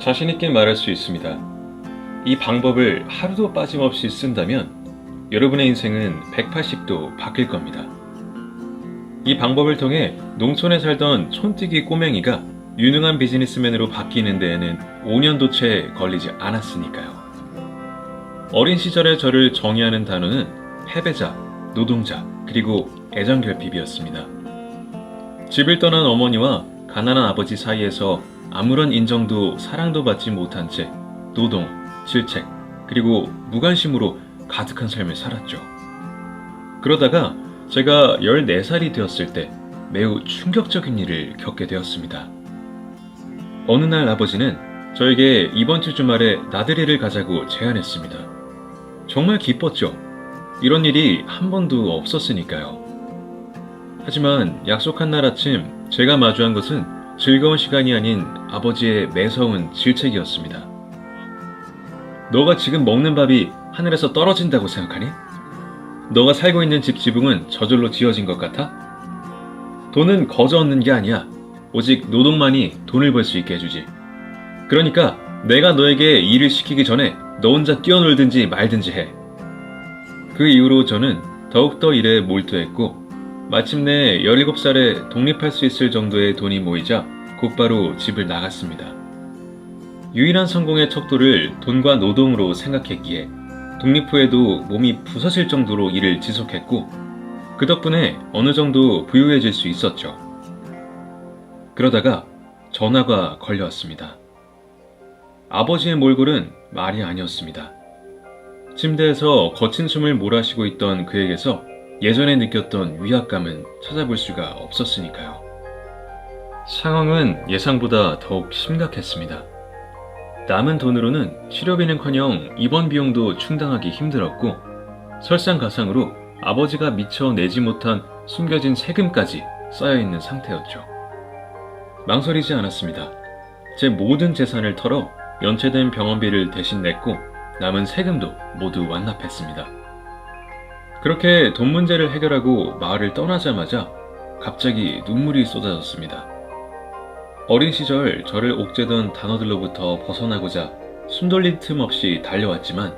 자신있게 말할 수 있습니다. 이 방법을 하루도 빠짐없이 쓴다면 여러분의 인생은 180도 바뀔 겁니다. 이 방법을 통해 농촌에 살던 촌뜨기 꼬맹이가 유능한 비즈니스맨으로 바뀌는 데에는 5년도 채 걸리지 않았으니까요. 어린 시절의 저를 정의하는 단어는 패배자, 노동자, 그리고 애정결핍이었습니다. 집을 떠난 어머니와 가난한 아버지 사이에서 아무런 인정도 사랑도 받지 못한 채 노동, 질책, 그리고 무관심으로 가득한 삶을 살았죠. 그러다가 제가 14살이 되었을 때 매우 충격적인 일을 겪게 되었습니다. 어느 날 아버지는 저에게 이번 주 주말에 나들이를 가자고 제안했습니다. 정말 기뻤죠. 이런 일이 한 번도 없었으니까요. 하지만 약속한 날 아침 제가 마주한 것은 즐거운 시간이 아닌 아버지의 매서운 질책이었습니다. 너가 지금 먹는 밥이 하늘에서 떨어진다고 생각하니? 너가 살고 있는 집 지붕은 저절로 지어진 것 같아? 돈은 거저 얻는 게 아니야. 오직 노동만이 돈을 벌 수 있게 해주지. 그러니까 내가 너에게 일을 시키기 전에 너 혼자 뛰어놀든지 말든지 해. 그 이후로 저는 더욱더 일에 몰두했고 마침내 17살에 독립할 수 있을 정도의 돈이 모이자 곧바로 집을 나갔습니다. 유일한 성공의 척도를 돈과 노동으로 생각했기에 독립 후에도 몸이 부서질 정도로 일을 지속했고 그 덕분에 어느 정도 부유해질 수 있었죠. 그러다가 전화가 걸려왔습니다. 아버지의 몰골은 말이 아니었습니다. 침대에서 거친 숨을 몰아쉬고 있던 그에게서 예전에 느꼈던 위압감은 찾아볼 수가 없었으니까요. 상황은 예상보다 더욱 심각했습니다. 남은 돈으로는 치료비는커녕 입원 비용도 충당하기 힘들었고 설상가상으로 아버지가 미처 내지 못한 숨겨진 세금까지 쌓여있는 상태였죠. 망설이지 않았습니다. 제 모든 재산을 털어 연체된 병원비를 대신 냈고 남은 세금도 모두 완납했습니다. 그렇게 돈 문제를 해결하고 마을을 떠나자마자 갑자기 눈물이 쏟아졌습니다. 어린 시절 저를 옥죄던 단어들로부터 벗어나고자 숨돌릴 틈 없이 달려왔지만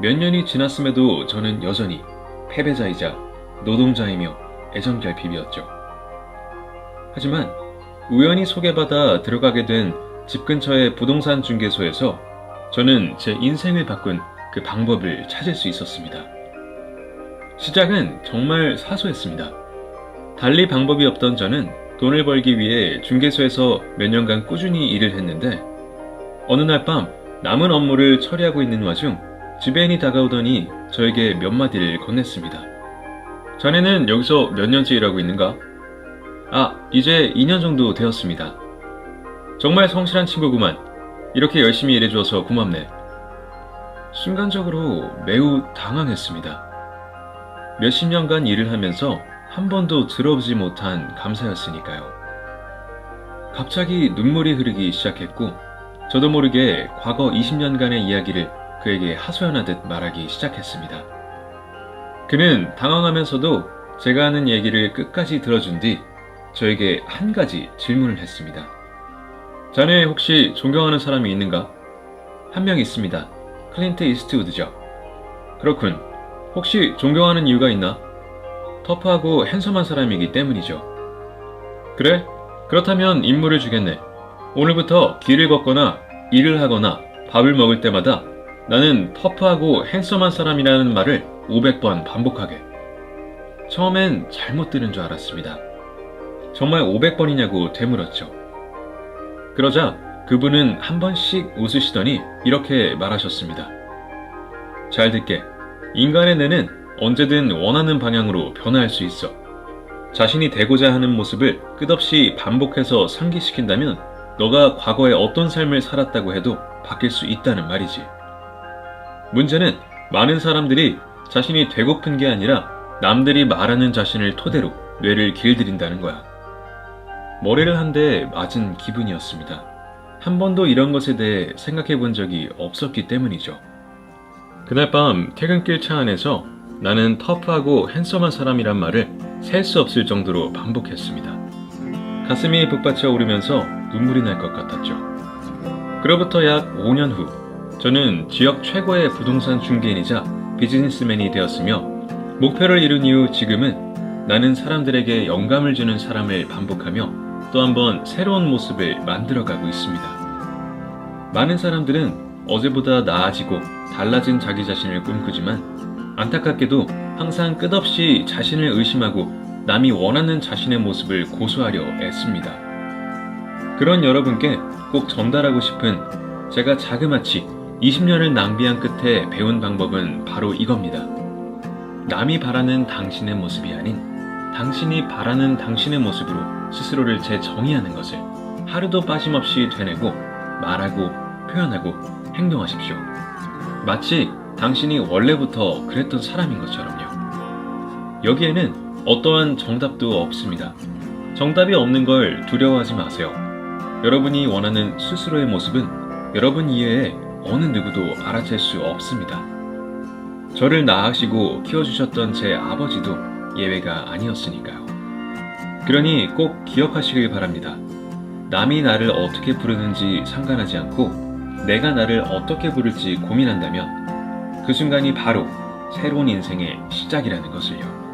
몇 년이 지났음에도 저는 여전히 패배자이자 노동자이며 애정결핍이었죠. 하지만 우연히 소개받아 들어가게 된 집 근처의 부동산 중개소에서 저는 제 인생을 바꾼 그 방법을 찾을 수 있었습니다. 시작은 정말 사소했습니다. 달리 방법이 없던 저는 돈을 벌기 위해 중개소에서 몇 년간 꾸준히 일을 했는데 어느 날 밤 남은 업무를 처리하고 있는 와중 지배인이 다가오더니 저에게 몇 마디를 건넸습니다. 자네는 여기서 몇 년째 일하고 있는가? 아, 이제 2년 정도 되었습니다. 정말 성실한 친구구만. 이렇게 열심히 일해줘서 고맙네. 순간적으로 매우 당황했습니다. 몇십 년간 일을 하면서 한 번도 들어보지 못한 감사였으니까요. 갑자기 눈물이 흐르기 시작했고, 저도 모르게 과거 20년간의 이야기를 그에게 하소연하듯 말하기 시작했습니다. 그는 당황하면서도 제가 하는 얘기를 끝까지 들어준 뒤 저에게 한 가지 질문을 했습니다. 자네 혹시 존경하는 사람이 있는가? 한 명 있습니다. 클린트 이스트우드죠. 그렇군. 혹시 존경하는 이유가 있나? 터프하고 핸섬한 사람이기 때문이죠. 그래? 그렇다면 임무를 주겠네. 오늘부터 길을 걷거나 일을 하거나 밥을 먹을 때마다 나는 터프하고 핸섬한 사람이라는 말을 500번 반복하게. 처음엔 잘못 들은 줄 알았습니다. 정말 500번이냐고 되물었죠. 그러자 그분은 한 번씩 웃으시더니 이렇게 말하셨습니다. 잘 듣게. 인간의 뇌는 언제든 원하는 방향으로 변화할 수 있어. 자신이 되고자 하는 모습을 끝없이 반복해서 상기시킨다면 너가 과거에 어떤 삶을 살았다고 해도 바뀔 수 있다는 말이지. 문제는 많은 사람들이 자신이 되고픈 게 아니라 남들이 말하는 자신을 토대로 뇌를 길들인다는 거야. 머리를 한 대 맞은 기분이었습니다. 한 번도 이런 것에 대해 생각해 본 적이 없었기 때문이죠. 그날 밤 퇴근길 차 안에서 나는 터프하고 핸섬한 사람이란 말을 셀 수 없을 정도로 반복했습니다. 가슴이 북받쳐 오르면서 눈물이 날 것 같았죠. 그로부터 약 5년 후, 저는 지역 최고의 부동산 중개인이자 비즈니스맨이 되었으며, 목표를 이룬 이후 지금은 나는 사람들에게 영감을 주는 사람을 반복하며 또 한 번 새로운 모습을 만들어가고 있습니다. 많은 사람들은 어제보다 나아지고 달라진 자기 자신을 꿈꾸지만 안타깝게도 항상 끝없이 자신을 의심하고 남이 원하는 자신의 모습을 고수하려 애씁니다. 그런 여러분께 꼭 전달하고 싶은 제가 자그마치 20년을 낭비한 끝에 배운 방법은 바로 이겁니다. 남이 바라는 당신의 모습이 아닌 당신이 바라는 당신의 모습으로 스스로를 재정의하는 것을 하루도 빠짐없이 되뇌고 말하고 표현하고 행동하십시오. 마치 당신이 원래부터 그랬던 사람인 것처럼요. 여기에는 어떠한 정답도 없습니다. 정답이 없는 걸 두려워하지 마세요. 여러분이 원하는 스스로의 모습은 여러분 이외에 어느 누구도 알아챌 수 없습니다. 저를 낳으시고 키워주셨던 제 아버지도 예외가 아니었으니까요. 그러니 꼭 기억하시길 바랍니다. 남이 나를 어떻게 부르는지 상관하지 않고 내가 나를 어떻게 부를지 고민한다면 그 순간이 바로 새로운 인생의 시작이라는 것을요.